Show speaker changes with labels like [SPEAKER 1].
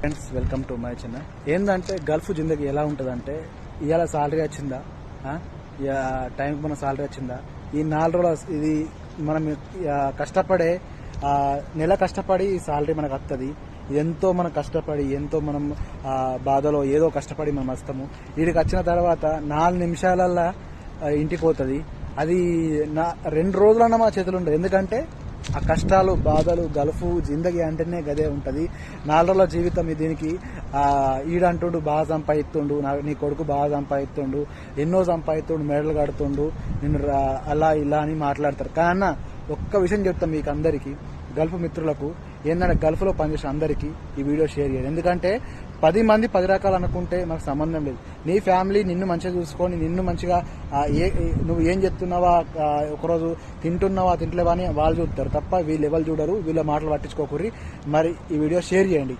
[SPEAKER 1] Friends welcome to my channel ఏంటంటే gulf జిందగీ ఎలా ఉంటుందంటే ఇవాళ సాలరీ వచ్చిందా? ఇక టైంకి మన సాలరీ వచ్చిందా? ఈ నాలుగు రోజులు ఇది మనం కష్టపడే నెల కష్టపడి ఈ సాలరీ మనకు వస్తుంది ఎంతో మనం కష్టపడి ఎంతో మనం బాధలో ఏదో కష్టపడి మనం వస్తాము. వీడికి వచ్చిన తర్వాత నాలుగు నిమిషాలల్లా ఇంటికి పోతుంది. అది నా రెండు రోజులన్నా మా చేతులు ఉండదు. ఎందుకంటే ఆ కష్టాలు బాధలు గలుపు జిందగీ అంటేనే గదే ఉంటుంది. నాలుగు జీవితం దీనికి ఆ ఈడంటుండు బాగా సంపాదిస్తుండు నా నీ కొడుకు బాగా సంపాదిస్తుండు ఎన్నో సంపాదిస్తుండు మెడలు కడుతుండు నిన్ను రా- అలా ఇలా అని మాట్లాడతారు. కానీ ఒక్క విషయం చెప్తాం మీకు అందరికీ గల్ఫ్ మిత్రులకు ఏంటంటే గల్ఫ్లో పనిచేసిన అందరికీ ఈ వీడియో షేర్ చేయాలి. ఎందుకంటే పది మంది పది రకాలు అనుకుంటే మనకు సంబంధం లేదు. నీ ఫ్యామిలీ నిన్ను మంచిగా చూసుకొని నిన్ను మంచిగా ఏ నువ్వు ఏం చెప్తున్నావా ఒకరోజు తింటున్నావా తింటలేవా అని వాళ్ళు చూస్తారు తప్ప వీళ్ళు ఎవరు చూడరు వీళ్ళ మాటలు పట్టించుకోకూరి మరి ఈ వీడియో షేర్ చేయండి.